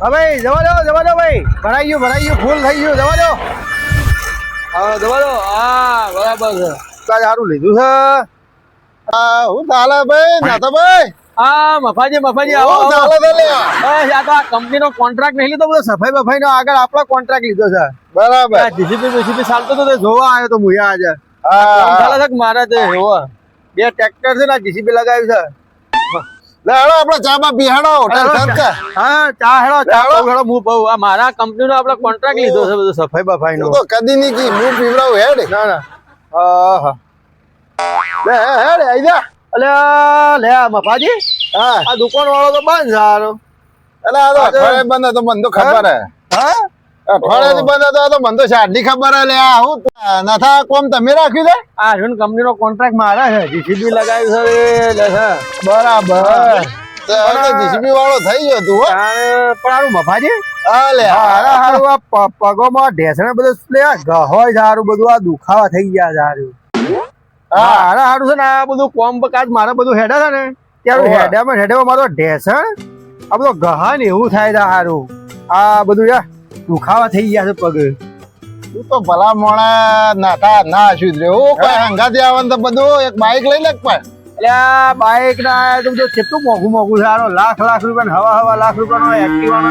હા ભાઈ જવા દો જવા દો ભાઈ. ભરાઈ ગયું ભરાઈ ગયું ફૂલ થઈ ગયું જવા દો. હા જવા દો. હા બરાબર છે. કાંઈ સારું લીધું છે. હા હું ચાલે ભાઈ નાથાભાઈ હા મફાજી મફાજી આવો આવો. ચાલે બસ આ તો આ કંપનીનો કોન્ટ્રાક્ટ નહીં લીધો બધો સફાઈ બફાઈનો આગળ આપણો કોન્ટ્રાક્ટ લીધો છે. બરાબર. જીસીપી બીસીપી ચાલતો તો તે જોવા આવ્યો તો મુયા આજે. હા. ચાલે છે મારે તે જોવા? બે ટ્રેક્ટર છે ને જીસીપી લગાવ્યું છે. લે હેડો આપણે ચા બા બિહાડો હોટેલ હા ચા હેડો ચા હેડો. હું બહુ આ મારા કંપનીનો આપણે કોન્ટ્રાક્ટ લીધો છે બધો સફાઈ બફાઈ નો તો કદી નહીં કી હું પીવડાવું હેડ. ના ના. આહા. લે હેડ આઈ જા. અલ્યા લે મફાજી હા. આ દુકાન વાળો તો બંધ છે અલે આ તો બંધ તો મને તો ખબર હે. હા? અઠવાડિયાથી બંધ હતો તો મને તો શાદી ખબર હે લ્યા હું નથા કોમ તમે રાખ્યું છે? આ રહ્યો ને કંપનીનો કોન્ટ્રાક્ટ મારા છે? જીસીબી લગાવ્યું છે બરાબર. જીસીબી વાળો થઈ ગયો તું પણ હારું મફાજી? હા હારા હારું આ પગોમાં ઢેસણે બધું લે ગહોય બધું આ દુખાવા થઈ ગયા હારું હા. હારા હારું છે ને આ બધું કોમ કાજ મારે બધું હેડે છે ને ત્યારે. હેડામાં હેડામાં મારો ઢેસણ આ બધો ગહા ને એવું થાય છે હારું. આ બધું યાર દુખાવા થઈ ગયા છે પગ. તું તો ભલા મોણા નાતા ના સુધરે ઓ કોઈ હંગાથી આવે ને તો બધું એક બાઈક લઈ લે પણ? એટલે બાઈક ના તું જો કેટલું મોઘું મોંઘું છે હારો. લાખ લાખ રૂપિયા હવા હવા લાખ રૂપિયાનો એક્ટિવાનો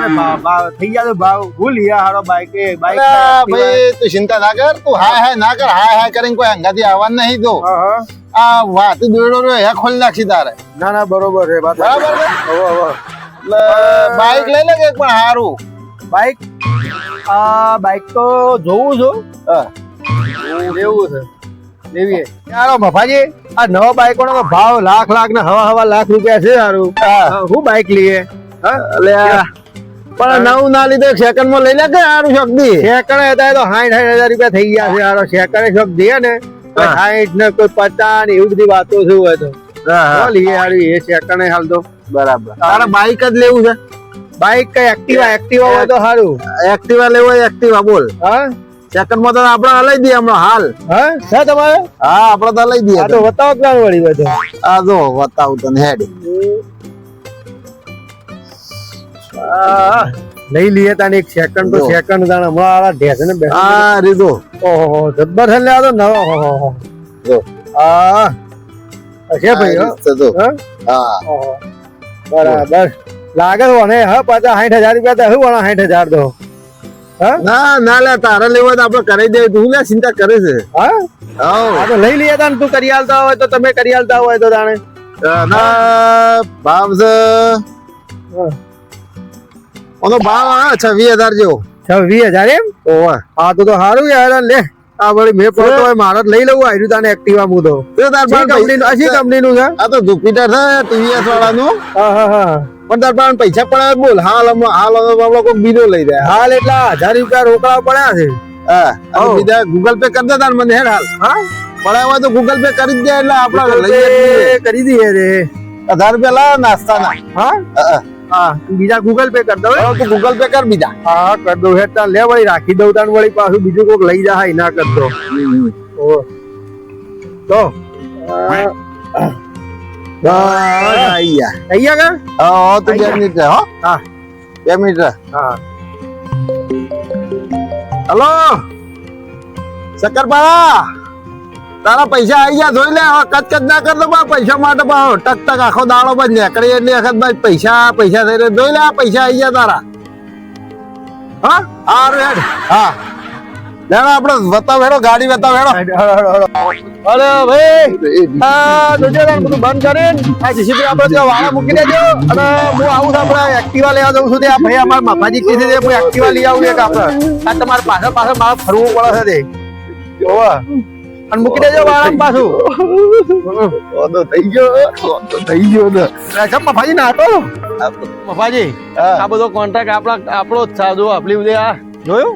થઈ ગયા ભાવ. ભૂલ યા હારો બાઈક એ બાઈક ભાઈ તું ચિંતા ના કર તું હાય હાય ના કર હાય હાય કરીને કોઈ હંગાથી આવવાનું નહીં તો આ વાત દોડો રહ્યો હે ખોલી નાખી તારે. ના ના બરોબર છે બરાબર એટલે બાઈક લઈ લે કે એક પણ સારું બાઈક આ બાઈક તો જોવું છું. હા. લેવું છે. લેવીએ. યાર મફાજી આ નવા બાઈકો નો ભાવ લાખ લાખ ને હવા હવા લાખ રૂપિયા છે સારું હા. હું બાઈક લઈએ. એટલે પણ નવું ના લીધે સેકન્ડમાં લઈ લે કે સારું શક્તિ સેકન્ડ હતા તો સાઠ સાઠ હજાર રૂપિયા થઈ ગયા છે સારો સેકન્ડ શોપ દે ને. સાઠ ને કોઈ પચાસ ને એવી બધી વાતો શું હોય તો. હા, હા. લઈએ સારું એ સેકન્ડ હાલ તો. બરાબર. તારે બાઈક જ લેવું છે. બાઈક કઈ એક્ટિવા એક્ટિવા હોય તો સારું. એક્ટિવા લેવો હોય એક્ટિવા બોલ. હા? સેકન્ડમાં તો આપણે લઈ દઈએ હમણાં હાલ. હા? છે તમારે? હા આપણે તો લઈ દઈએ તો બતાવો ક્યાં વળી બધો? આ જો બતાવું તને હેડ. લઈ લઈએ તાને એક સેકન્ડ તો સેકન્ડ તાને હમણાં આલા ઢેસ ને બેસ આ રીધો ઓહો જબ્બર છે આ તો નવો ઓહો જો. આ છે ભાઈ હો. રીત. હા? હા. બરાબર. લાગે મને હા પાછા સાઠ હજાર રૂપિયા તો શું વણા સાઠ હજાર દો ના ના લે તારે લેવા તો આપણે કરી દઈએ. તું લે ચિંતા કરે છે. હા? આ તો લઈ લઈએ તાને તું કરી આલતા હોય તો તમે કરી આલતા હોય તો તાણે. ના ભાવ છે. ઓનો ભાવ આવે છવ્વીસ હજાર જેવો. છવ્વીસ હજાર એમ? ઓવા હા. તો તો સારું યાર લે. આ વળી મેં પડતો હોય મારે લઈ લઉં આવ્યું તાને એક્ટિવા હું તો. તાર કંપની આ શી કંપનીનું છે? આ તો જુપિટર છે ટીવીએસ વાળાનું. હા હા હા. પણ તાર પાસે પૈસા પડે બોલ. હાલ હમણાં હાલ આપણે કોઈ બીજો લઈ જાય. હાલ એટલા હજાર રૂપિયા રોકડા પડ્યા છે. હા. બીજા ગૂગલ પે કરી દેતા મને હેડ હાલ. હા? પડ્યા હોય તો ગૂગલ પે કરી દે એટલે આપણે લઈ કરી દઈએ રે. હજાર રૂપિયા લાવ નાસ્તાના. હા? હા, બીજા ગૂગલ પે કરી દઉં તો ગૂગલ પે કર બીજા. હા કરી દઉં હેડ તાર લે વળી રાખી દઉં તાર વળી પાછું બીજું કોક લઈ જાય ના કરતો. ઓ તો આઈ ગયા થઈ હા તું બે મિનિટ હો. હા. બે મિનિટ હા. હલો. શક્કરપારા તારા પૈસા આવી ગયા જોઈ લે કચ કચકચ ના કર દો બા પૈસા માટે બા ટક ટક આખો દાડો બસ નીકળી એટલી વખત બસ પૈસા પૈસા થઈ રહ્યા. જોઈ લે પૈસા આવી ગયા તારા. હા? હા હેડ હા. લેણો આપણે બતાવ હેડો ગાડી બતાવ હેડો અરે ભાઈ આ જોજો તાન બધું બંધ કરીને આ જીસીબી આપણે ત્યાં વાળા મૂકી દેજો અને હું આવું છું આપણે એક્ટિવા લેવા જઉં છું તે. આ ભાઈ અમારા મામાજી કહે છે હું એક્ટિવા લઈ આવું એક આપણે. આ તમારે પાછળ પાછળ મારે ફરવું પડે છે તે. જોવા. અને મૂકી દેજો વાળા પાછું. તો થઈ ગયો તો થઈ ગયો ને. કેમ મફાજી ના હતો મફાજી. આ બધો કોન્ટ્રાક્ટ આપણા આપણો જ છે જો આપલી બધી આ. જોયું?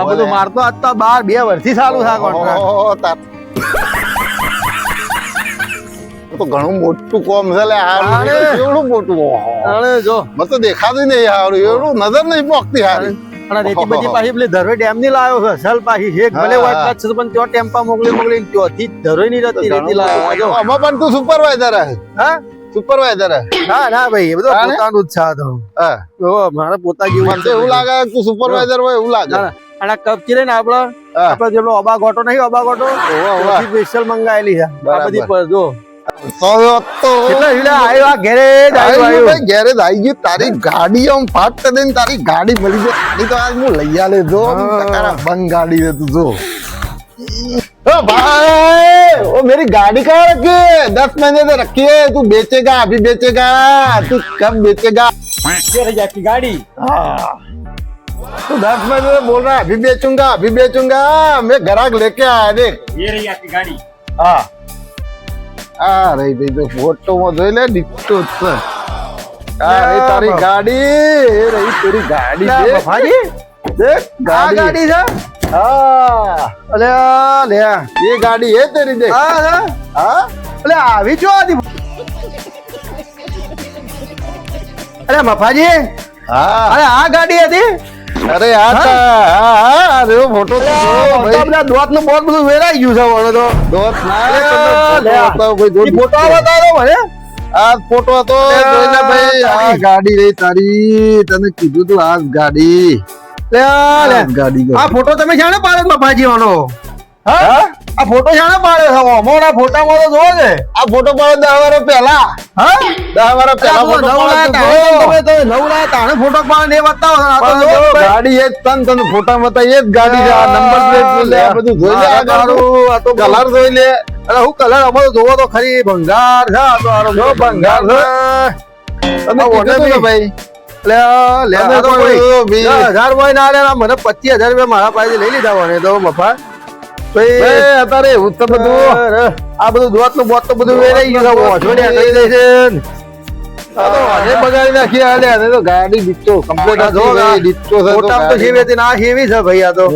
આ બધું મારતો આજ તો બાર બે વર્ષથી ચાલુ છે કોન્ટ્રાક્ટ તો ઘણું મોટું કોમ છે લે હારું. એવડું મોટું. અરે જો. મને તો દેખાતું નહીં હારું. એવડું નજર નહીં પોકતી હારી. અને રેતી બધી પાછી પેલી ધરોઈ ડેમની લાવ્યો છે સલ પાછી. એક ભલે હોય હા. કચ્છ પણ ત્યાં ટેમ્પા મોકલી મોકલી ત્યાંથી જ ધરોઈ ની રહેતી રેતી લાવ્યો જો. અમે પણ તું સુપરવાઇઝર હે? હા? સુપરવાઇઝર ના ના ભાઈ એ બધું પોતાનું જ છે તો. હા. ઓ, મારા પોતા જેવું મને એવું લાગે તું સુપરવાઇઝર હોય એવું લાગે. અને કપચી કપ ચીરે ને આપડે. આપડે જેટલો અબા ગોટો નહીં અબા ગોટો ઓવા. સ્પેશિયલ મંગાયેલી છે. આ બધી જો. તો તો કેટલા હીરા આવ્યો આ ઘેરે જ આવ્યો, આવી આવ્યો. ભાઈ ઘેરે જ આવી ગયું તારી ગાડી આમ ફાટ કરી દઈને તારી ગાડી મળી ગઈ ગાડી તો આજ હું લઈ આલે જો હા. ટકારા બંધ ગાડી છે તું જો ओ भाई वो मेरी गाड़ी कहाँ रखी है दस महीने से रखी है तू बेचेगा अभी बेचेगा तू कब बेचेगा ये रही आपकी गाड़ी हाँ। तू दस महीने से बोल रहा है अभी बेचूंगा अभी बेचूंगा मैं ग्राहक लेके आया देख ये रही आपकी गाड़ी હા આ રહી ગઈ જો ફોટોમાં જોઈ લે ડિક્ટો છે. તારી ગાડી એ રહી તારી ગાડી છે. ભાજી દેખ ગાડી. છે? હા. અલે લે એ ગાડી એ તેરી દે હા હા. અલે આવી જો આદી? અરે મફાજી હા. અરે આ ગાડી હતી? અરે આ એવો ફોટો બધા દોતનું બોટ બધું વેરાઈ ગયું છે મને તો. દોત ફોટો આવે તારો મને આ ફોટો હતો ભાઈ આ ગાડી. રહી તારી તને કીધું તું આ ગાડી. લે આ ગાડી આ ફોટો તમે જાણે પાડો બાપાજી વાળો હા? આ ફોટો શાને પાડ્યો છે ઓમોના ફોટામાં તો જોવો છે. આ ફોટો પાડો દસ વર્ષ પહેલા. હા? દસ વર્ષ પહેલા ફોટો તમે તો નવ લાયા તાણે ફોટો પાડો ને બતાવો. ગાડી એ તન તન ફોટા બતાવી એ જ ગાડી છે. આ નંબર પ્લેટ લે બધું જોઈ લે આ તો કલર જોઈ લે. અરે હું કલર અમારો જોવો તો ખરી. ભંગાર છે આ તો આરો જો ભંગાર છે. તમે કીધું ને ભાઈ મને પચીસ હજાર રૂપિયા મારા પાસે લઈ લીધા હોય. તો ભાઈ, અત્યારે એવું તો બધું આ બધું દોતનું બોત તો બધું વેરાઈ ગયું છે બગાડી નાખી આલે તો ગાડી ડિક્ટો કમ્પ્લીટ જો ભાઈ છે તો. જેવી ને છે ભાઈ આ તો.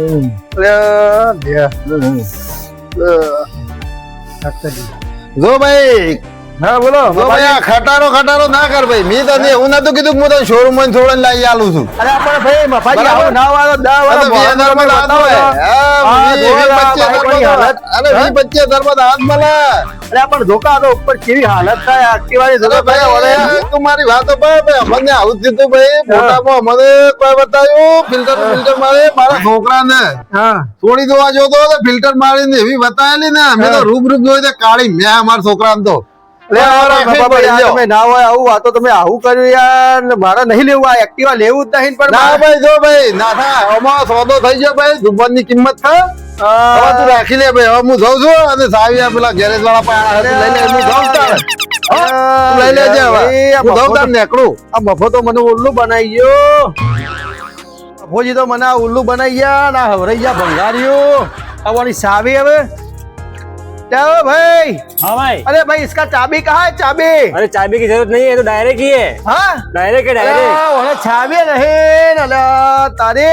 જો ભાઈ હા બોલો ભાઈ ખટારો ખટારો ના કર ભાઈ. મેં તને એવું નતું કીધું કે હું તને શોરૂમમાં છોડીને લઈ આલું છું. અરે પણ ભાઈ મફાજી આવો ના વાળો દા આ તો વાળો 20,000 માં હોય. હા, હા, વીસ- જો વીસ આ પચીસ બાઈકોની હજારમાં હાલત. અરે વીસ પચીસ હજારમાં મળે. અરે પણ ધોકા તો ઉપર કેવી હાલત થાય એક્ટિવાની ધોકા ભાઈ ઓલે તું મારી વાતો પર અમને આવું દીધું ભાઈ. મોટામાં મને કોઈ બતાવ્યું? ફિલ્ટર ફિલ્ટર મારે મારા છોકરાને. હા. છોડી દેવા જોતો તો ફિલ્ટર મારીને એવી બતાવેલી ને મેં તો રૂબ રૂબ જોઈ તો કાળી મેં અમારા છોકરાને તો. તમે ના હોય આવું આ તમે આવું કર્યું યાર મારે નહીં લેવું આ એક્ટિવા લેવું જ નહીં પણ ના ભાઈ જો ભાઈ ના થાય આમાં સોદો થઈ ગયો ભાઈ દુકાનની કિંમત થાય હવે તું રાખી લે ભાઈ હવે હું જાઉં છું અને સાવી પેલા ગેરેજ વાળા પાસે લઈ લે હું જાઉં તારે. લઈ લેજે હવે. આ હું જાઉં મફો તારે આ મફો તો મને ઉલ્લુ બનાવી ગયો. મફોજી તો મને આ ઉલ્લુ બનાવી ગયા ના હવરાઈ ગયા ભંગારીઓ. આવવાની સાવી હવે. जाओ भाई? हाँ भाई। अरे भाई इसका चाबी कहाँ है चाबी? अरे चाबी की ज़रूरत नहीं है तो डायरेक्ट ही है। हाँ? डायरेक्ट है डायरेक्ट चाबी नहीं तारी।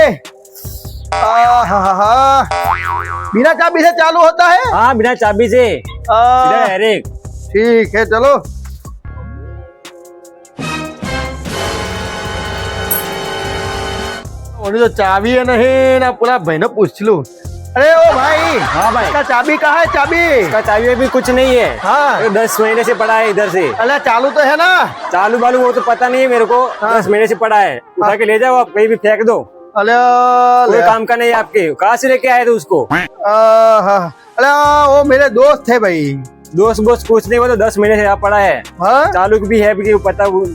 बिना चाबी से चालू होता है? हाँ बिना चाबी से। डायरेक्ट ठीक है चलो। तो चाबी है नहीं ना पूरा बहनों पूछ लू। અરે ओ भाई हाँ भाई। इसका चाबी कहाँ है चाबी? इसका चाबी में भी कुछ नहीं है। हाँ। ये दस महीने से पड़ा है इधर से। अरे चालू तो है ना? चालू बालू वो तो पता नहीं है मेरे को। हाँ। दस महीने से पड़ा है। उठा हाँ। के ले जाओ आप कहीं भी फेंक दो। अरे कोई काम का नहीं है आपके। कहाँ से लेके आए थे उसको। अरे वो मेरे दोस्त थे भाई। दोस्त बोस्त कुछ नहीं वो तो दस महीने से यहाँ पड़ा है। हाँ। चालू भी है पता कुछ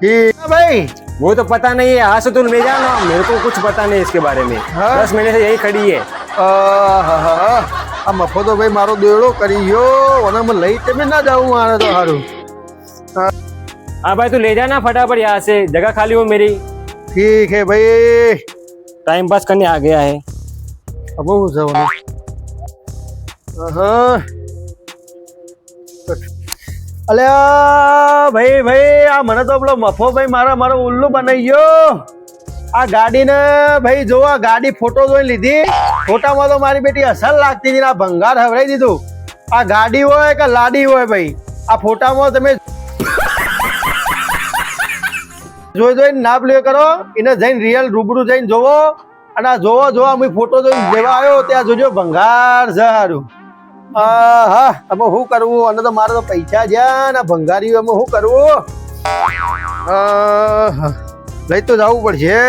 ठीक। भाई। वो तो पता नहीं है यहाँ से तुम ले जाओ ना मेरे को कुछ पता नहीं है इसके बारे में हाँ? दस महीने से यही खड़ी है આહાહા. આ મફો તો ભાઈ મારો દોયડો કરી ગયો અને મને લઈ તમે ના જાઉં આને તો સારું हाँ भाई तू ले जाना फटाफट यहाँ से जगह खाली हो मेरी ઠીક હે ભાઈ टाइम पास करने आ गया है अब હું જવાનું અહં. અલ્યા ભાઈ ભાઈ, આ મને તો પેલો મફો ભાઈ મારા, મારો ઉલ્લુ બનાવી ગયો. આ ગાડીને ભાઈ જો, આ ગાડી ફોટો જોઈ લીધી. ફોટામાં તો મારી બેટી અસર લાગતી હતી આ ભંગાર હવરાઈ દીધું. આ ગાડી હોય કે લાડી હોય ભાઈ, આ ફોટામાં તમે જોઈ, જોઈને ના પ્લે કરો. એને જઈને રિયલ રૂબરૂ જઈને જોવો. અને આ જોવો, જોવા હું ફોટો જોઈને જેવા આવ્યો, ત્યાં જોજો ભંગાર છે હારું હા અમે શું કરવું? અને તો મારે તો પૈસા જ્યાં ને ભંગારી અમે શું કરવું? લઈ તો જવું પડશે.